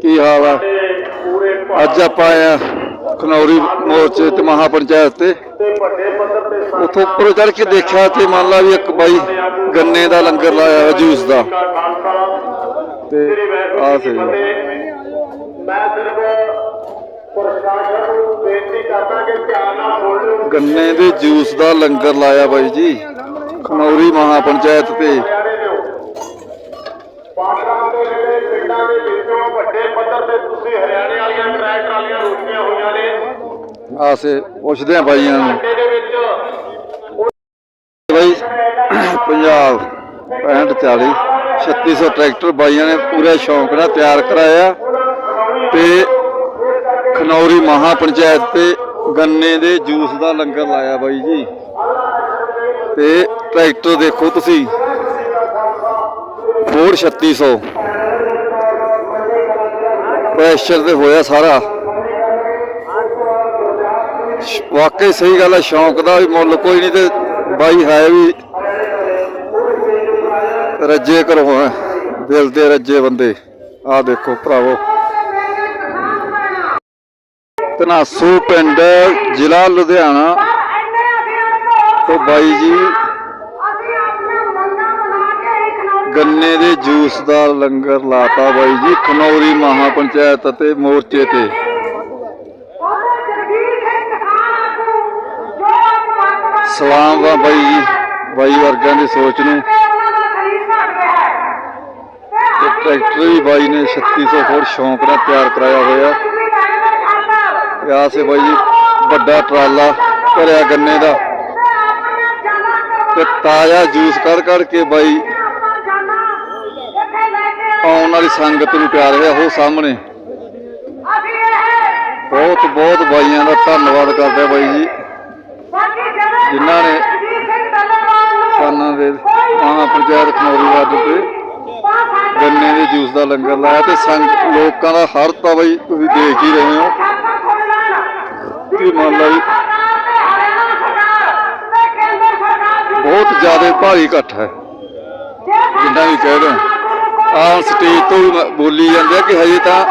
ਕੀ ਹਾਲ ਆ। ਅੱਜ ਆਪਾਂ ਆਏ ਆ ਖਨੌਰੀ ਮੋਰਚੇ ਤੇ ਮਹਾਪੰਚਾਇਤ ਤੇ। ਉੱਥੋਂ ਉੱਪਰ ਚੜ ਕੇ ਦੇਖਿਆ ਤੇ ਮੰਨ ਲਾ ਵੀ ਇੱਕ ਬਾਈ ਗੰਨੇ ਦਾ ਲੰਗਰ ਲਾਇਆ ਹੋਇਆ, ਜੂਸ ਦਾ। ਤੇ ਆ ਸੇ। ਮੈਂ ਸਿਰਫ ਪ੍ਰਸ਼ਾਸਨ ਨੂੰ ਬੇਨਤੀ ਕਰਦਾ ਕਿ ਧਿਆਨ ਨਾਲ ਸੁਣ ਗੰਨੇ ਦੇ ਜੂਸ ਦਾ ਲੰਗਰ ਲਾਇਆ ਬਾਈ ਜੀ, ਖਨੌਰੀ ਮਹਾਪੰਚਾਇਤ ਤੇ। ਹਰਿਆਣੇ ਦੇ ਪਿੰਡਾਂ ਦੇ ਵਿੱਚੋਂ ਵੱਡੇ ਪੱਧਰ ਤੇ ਤੁਸੀਂ ਹਰਿਆਣੇ ਵਾਲੀਆਂ ਟਰੈਕ ਟਰਾਲੀਆਂ ਰੋਕੀਆਂ ਹੋਈਆਂ ਨੇ। ਆ ਸੇ ਪੁੱਛਦੇ ਆ ਬਾਈਆਂ ਨੂੰ। ਬਾਈ ਪੰਜਾਬ 65 40 3600 ਟਰੈਕਟਰ ਬਾਈਆਂ ਨੇ ਪੂਰੇ ਸ਼ੌਂਕ ਨਾਲ ਤਿਆਰ ਕਰਾਇਆ। ਤੇ ਖਨੌਰੀ ਮਹਾ ਪੰਚਾਇਤ ਤੇ ਗੰਨੇ ਦੇ ਜੂਸ ਦਾ ਲੰਗਰ ਲਾਇਆ ਬਾਈ ਜੀ। ਤੇ ਟਰੈਕਟਰ ਦੇਖੋ ਤੁਸੀਂ ਫੋਰ 3600 ਪ੍ਰੈਸ਼ਰ ਤੇ ਹੋਇਆ ਸਾਰਾ। ਵਾਕਈ ਸਹੀ ਗੱਲ ਹੈ ਸ਼ੌਂਕ ਦਾ ਵੀ ਮੁੱਲ ਕੋਈ ਨਹੀਂ ਤੇ ਬਾਈ ਹੈ ਵੀ ਰੱਜੇ ਕਰੋ ਦਿਲ ਦੇ ਰੱਜੇ ਬੰਦੇ। ਆਹ ਦੇਖੋ ਭਰਾਵੋ। ਤਨਾਸੂ ਪਿੰਡ, ਜ਼ਿਲ੍ਹਾ ਲੁਧਿਆਣਾ ਤੋਂ ਬਾਈ ਜੀ। ਗੰਨੇ ਦੇ ਜੂਸ ਦਾ ਲੰਗਰ ਲਾਤਾ ਬਾਈ ਜੀ, ਖਨੌਰੀ ਮਹਾ ਪੰਚਾਇਤ ਅਤੇ ਮੋਰਚੇ ਤੇ। ਸਲਾਮ ਦਾ ਬਾਈ ਜੀ, ਬਾਈ ਵਰਗਾਂ ਦੀ ਸੋਚ ਨੂੰ। ਤੇ ਟਰੈਕਟਰ ਵੀ ਬਾਈ ਨੇ 3600 ਫੁੱਟ ਸ਼ੌਂਕ ਨਾਲ ਤਿਆਰ ਕਰਾਇਆ ਹੋਇਆ। ਤੇ ਬਾਈ ਜੀ, ਵੱਡਾ ਟਰਾਲਾ ਭਰਿਆ ਗੰਨੇ ਦਾ। ਤੇ ਤਾਜ਼ਾ ਜੂਸ ਕੱਢ ਕੱਢ ਕੇ ਬਾਈ ਆਉਣ ਵਾਲੀ ਸੰਗਤ ਨੂੰ ਪਿਆਰ ਰਿਹਾ ਉਹ ਸਾਹਮਣੇ। ਬਹੁਤ ਬਹੁਤ ਬਾਈਆਂ ਦਾ ਧੰਨਵਾਦ ਕਰਦਾ ਬਾਈ ਜੀ। ਜਿਨ੍ਹਾਂ ਨੇ ਕਿਸਾਨਾਂ ਦੇ ਮਹਾ ਪੰਚਾਇਤ ਖਨੌਰੀ ਵਾਰਡ ਤੇ ਗੰਨੇ ਦੇ ਜੂਸ ਦਾ ਲੰਗਰ ਲਾਇਆ ਤੇ ਸੰਗ ਲੋਕਾਂ ਦਾ ਹਰ ਤਾਂ ਬਾਈ ਤੁਸੀਂ ਦੇਖ ਹੀ ਰਹੇ ਹੋ। ਕੀ ਮੰਨ ਲਾ ਜੀ ਬਹੁਤ ਜ਼ਿਆਦਾ ਭਾਰੀ ਇਕੱਠ ਹੈ। ਜਿੰਨਾ ਵੀ ਕਹਿ ਰਹੇ ਆਹ ਸਟੇਜ ਤੋਂ ਵੀ ਮ- ਬੋਲੀ ਜਾਂਦੇ ਆ ਕਿ ਹਜੇ ਤਾਂ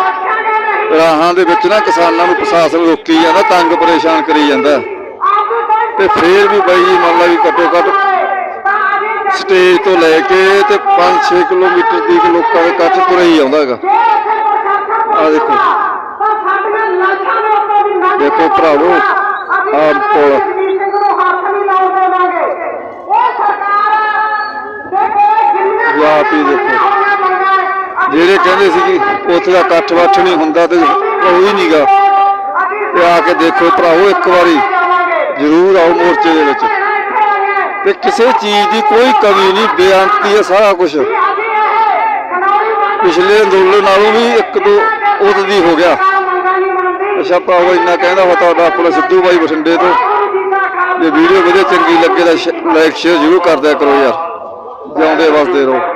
ਰਾਹਾਂ ਦੇ ਵਿੱਚ ਨਾ ਕਿਸਾਨਾਂ ਨੂੰ ਪ੍ਰਸ਼ਾਸਨ ਰੋਕੀ ਜਾਂਦਾ ਤੰਗ ਪਰੇਸ਼ਾਨ ਕਰੀ ਜਾਂਦਾ ਤੇ ਫੇਰ ਵੀ ਬਾਈ ਜੀ ਮੰਨ ਲਾ ਵੀ ਘੱਟੋ ਘੱਟ ਸਟੇਜ ਤੋਂ ਲੈ ਕੇ ਤੇ 5-6 ਕਿਲੋਮੀਟਰ ਦੀ ਲੋਕਾਂ ਦੇ ਇਕੱਠ ਤੁਰੇ ਹੀ ਆਉਂਦਾ ਹੈਗਾ ਆ ਦੇਖੋ ਦੇਖੋ ਭਰਾਵੋ, ਆਹ ਪੁਲ। ਆਪ ਹੀ ਦੇਖੋ। ਜਿਹੜੇ ਕਹਿੰਦੇ ਸੀ ਕਿ ਉੱਥੇ ਦਾ ਇਕੱਠ ਵੱਠ ਨਹੀਂ ਹੁੰਦਾ ਤੇ ਕੋਈ ਨਹੀਂਗਾ ਤੇ ਆ ਕੇ ਦੇਖੋ ਭਰਾਵੋ, ਇੱਕ ਵਾਰੀ ਜ਼ਰੂਰ ਆਓ ਮੋਰਚੇ ਦੇ ਵਿੱਚ। ਤੇ ਕਿਸੇ ਚੀਜ਼ ਦੀ ਕੋਈ ਕਮੀ ਨਹੀਂ, ਬੇਅੰਤੀ ਹੈ ਸਾਰਾ ਕੁਝ ਪਿਛਲੇ ਅੰਦੋਲਨ ਨਾਲੋਂ ਵੀ ਇੱਕ ਦੋ ਉਦ ਦੀ ਹੋ ਗਿਆ। ਅੱਛਾ ਭਰਾਵੋ, ਇੰਨਾ ਕਹਿੰਦਾ ਵਾ ਤੁਹਾਡਾ ਆਪਣਾ ਸਿੱਧੂ ਬਾਈ ਬਠਿੰਡੇ ਤੋਂ। ਜੇ ਵੀਡੀਓ ਵਧੀਆ ਚੰਗੀ ਲੱਗੇ ਤਾਂ ਲਾਈਕ ਸ਼ੇਅਰ ਜ਼ਰੂਰ ਕਰ ਦਿਆ ਕਰੋ ਯਾਰ। ਜਿਉਂਦੇ ਵਸਦੇ ਰਹੋ।